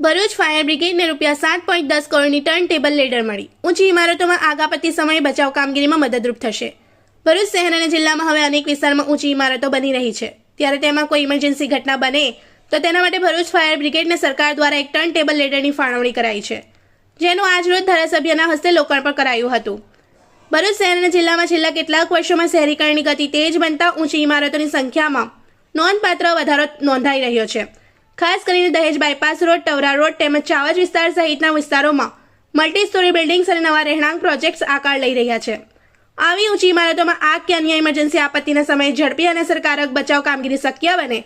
Bharuch fire બ્રિગેડને રૂપિયા સાત point દસ કરોડની ટર્ન ટેબલ લેડર મળી. ઊંચી ઇમારતોમાં આગ આપત્તિ સમયે બચાવ કામગીરીમાં મદદરૂપ થશે. ભરૂચ શહેર અને જિલ્લામાં હવે અનેક વિસ્તારમાં ઊંચી ઇમારતો બની રહી છે. ત્યારે તેમાં કોઈ ઇમરજન્સી ઘટના બને, તો તેના માટે ભરૂચ ફાયર બ્રિગેડને સરકાર દ્વારા એક ટર્ન ટેબલ લેડરની ફાળવણી કરાઈ છે, જેનું આજરોજ ધારાસભ્યના હસ્તે લોકાર્પણ કરાયું હતું. ભરૂચ શહેર અને જિલ્લામાં છેલ્લા કેટલાક વર્ષોમાં શહેરીકરણની ગતિ તેજ બનતા ઊંચી ઇમારતોની સંખ્યામાં નોંધપાત્ર વધારો નોંધાઈ રહ્યો છે. ખાસ કરીને દહેજ બાયપાસ રોડ, ટવરા રોડ તેમજ ચાવજ વિસ્તાર સહિતના વિસ્તારોમાં મલ્ટી સ્ટોરી બિલ્ડિંગ્સ અને નવા રહેણાંક પ્રોજેક્ટ્સ આકાર લઈ રહ્યા છે. આવી ઊંચી ઇમારતોમાં આગ કે અન્ય ઇમરજન્સી આપત્તિના સમયે ઝડપી અને અસરકારક બચાવ કામગીરી શક્ય બને,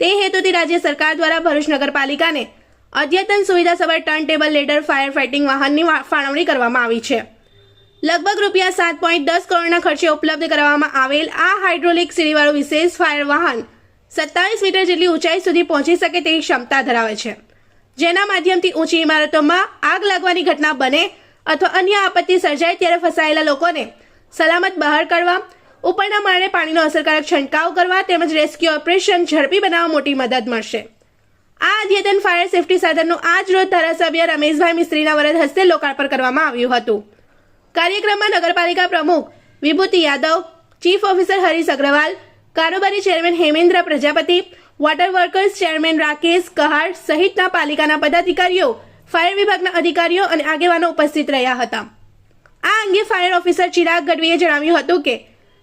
તે હેતુથી રાજ્ય સરકાર દ્વારા ભરૂચ નગરપાલિકાને અદ્યતન સુવિધાસભર turn table ladder fire fighting વાહનની ફાળવણી કરવામાં આવી છે. લગભગ રૂપિયા સાત પોઈન્ટ દસ કરોડના ખર્ચે ઉપલબ્ધ કરવામાં આવેલ આ હાઇડ્રોલિક સીડીવાળું વિશેષ ફાયર વાહન સત્તાવીસ મીટર જેટલી ઊંચાઈ સુધી પહોંચી શકે તેવી ક્ષમતા ધરાવે છે. જેના માધ્યમથી ઊંચી ઇમારતોમાં આગ લાગવાની ઘટના બને અથવા અન્ય આપત્તિ સર્જાય ત્યારે ફસાયેલા લોકોને સલામત બહાર કાઢવા, ઉપરના માળે પાણીનો અસરકારક છંટકાવ કરવા તેમજ રેસ્ક્યુ ઓપરેશન ઝડપી બનાવવા મોટી મદદ મળશે. આ અદ્યતન ફાયર સેફટી સાધનનું આજ રોજ ધારાસભ્ય રમેશભાઈ મિસ્ત્રીના વરદ હસ્તે લોકાર્પણ કરવામાં આવ્યું હતું. કાર્યક્રમમાં નગરપાલિકા પ્રમુખ વિભૂતિ યાદવ, ચીફ ઓફિસર હરીશ અગ્રવાલ કારોબારી chairman Hemendra Prajapati water workers chairman Rakesh Kahar સહિતના પાલિકાના પદાધિકારીઓ ફાયર વિભાગના અધિકારીઓ અને આગેવાનો ઉપસ્થિત રહ્યા હતા. આ અંગે ફાયર ઓફિસર ચિરાગ ગઢવીએ જણાવ્યું હતું કે,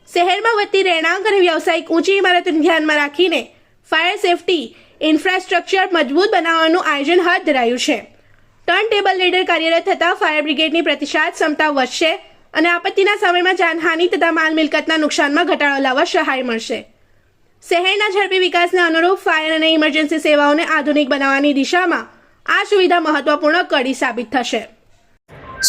શહેરમાં વધતી રહેણાંક અને વ્યવસાયિક ઊંચી ઇમારતોને ધ્યાનમાં રાખીને ફાયર સેફટી ઇન્ફ્રાસ્ટ્રક્ચર મજબૂત બનાવવાનું આયોજન હાથ ધરાયું છે. ટર્ન ટેબલ લીડર કાર્યરત થતાં ફાયર બ્રિગેડની પ્રતિસાદ ક્ષમતા વધશે અને આપત્તિના સમયમાં જાનહાનિ તથા માલ મિલકતના નુકસાનમાં ઘટાડો લાવવા સહાય મળશે. શહેરના ઝડપી વિકાસને અનુરૂપ ફાયર અને ઇમરજન્સી સેવાઓને આધુનિક બનાવવાની દિશામાં આ સુવિધા મહત્વપૂર્ણ કડી સાબિત થશે.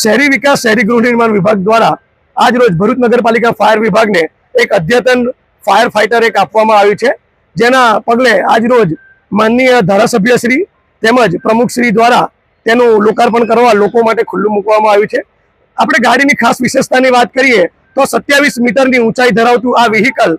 શહેરી વિકાસ, શહેરી ગૃહ નિર્માણ વિભાગ દ્વારા આજ રોજ ભરૂચ નગરપાલિકા ફાયર વિભાગને એક અદ્યતન ફાયર ફાઇટર એક આપવામાં આવ્યું છે. જેના પગલે આજ રોજ માનનીય ધારાસભ્યશ્રી તેમજ પ્રમુખશ્રી દ્વારા તેનું લોકાર્પણ કરવા લોકો માટે ખુલ્લું મૂકવામાં આવ્યું છે. આપણે ગાડીની ખાસ વિશેષતાની વાત કરીએ તો સત્યાવીસ મીટરની ઊંચાઈ ધરાવતું આ વ્હીકલ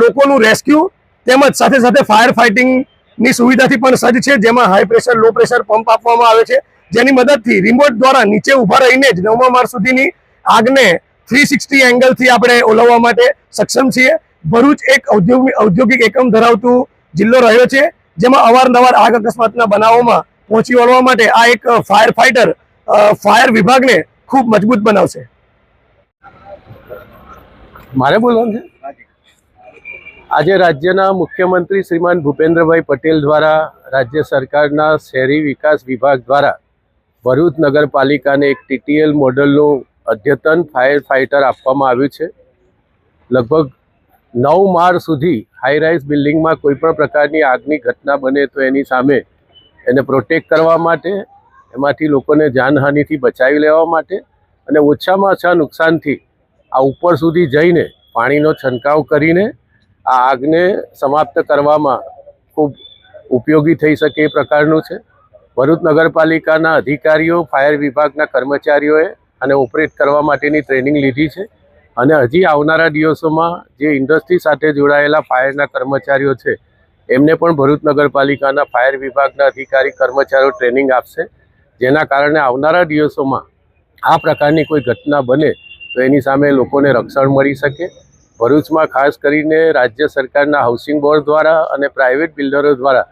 લોકોનું રેસ્ક્યુ તેમજ સાથે સાથે ફાયર ફાઇટિંગની સુવિધાથી પણ સજ્જ છે, જેમાં high pressure low pressure pump આપવામાં આવે છે. જેની મદદથી રિમોટ દ્વારા નીચે ઊભા રહીને જ નવમા માળ સુધીની આગને થ્રી સિક્સટી એંગલથી આપણે ઓલવવા માટે સક્ષમ છીએ. ભરૂચ એક ઔદ્યોગિક ઔદ્યોગિક એકમ ધરાવતું જિલ્લો રહ્યો છે, જેમાં અવારનવાર આગ અકસ્માતના બનાવોમાં પહોંચી વળવા માટે આ એક ફાયર ફાઇટર ફાયર વિભાગને ખૂબ મજબૂત બનાવશે. મારે બોલવાનું છે? આજે રાજ્યના મુખ્યમંત્રી શ્રીમાન ભૂપેન્દ્રભાઈ પટેલ દ્વારા રાજ્ય સરકારના શહેરી વિકાસ વિભાગ દ્વારા ભરૂચ નગરપાલિકાને એક ટીટીએલ મોડલનું અદ્યતન ફાયર ફાઇટર આપવામાં આવ્યું છે. લગભગ નવ માળ સુધી હાઈ રાઇઝ બિલ્ડિંગમાં કોઈપણ પ્રકારની આગની ઘટના બને તો એની સામે એને પ્રોટેક્ટ કરવા માટે એમાંથી લોકોને જાનહાનિથી બચાવી લેવા માટે અને ઓછામાં ઓછા નુકસાનથી આ ઉપર સુધી જઈને પાણીનો છંટકાવ કરીને આ આગને સમાપ્ત કરવામાં ખૂબ ઉપયોગી થઈ શકે એ પ્રકારનું છે. ભરૂચ નગરપાલિકાના અધિકારીઓ, ફાયર વિભાગના કર્મચારીઓએ આને ઓપરેટ કરવા માટેની ટ્રેનિંગ લીધી છે અને હજી આવનારા દિવસોમાં જે ઇન્ડસ્ટ્રી સાથે જોડાયેલા ફાયરના કર્મચારીઓ છે એમને પણ ભરૂચ નગરપાલિકાના ફાયર વિભાગના અધિકારી કર્મચારીઓ ટ્રેનિંગ આપશે. જેના કારણે આવનારા દિવસોમાં આ પ્રકારની કોઈ ઘટના બને તો એની સામે લોકોને રક્ષણ મળી શકે. ભરૂચમાં ખાસ કરીને રાજ્ય સરકારના હાઉસિંગ બોર્ડ દ્વારા અને પ્રાઇવેટ બિલ્ડરો દ્વારા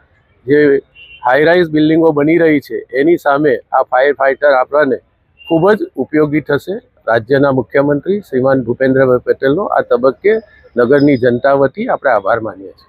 જે હાઈરાઇઝ બિલ્ડિંગો બની રહી છે, એની સામે આ ફાયર ફાઇટર આપણને ખૂબ જ ઉપયોગી થશે. રાજ્યના મુખ્યમંત્રી શ્રીમાન ભૂપેન્દ્રભાઈ પટેલનો આ તબક્કે નગરની જનતા વતી આપણે આભાર માનીએ છીએ.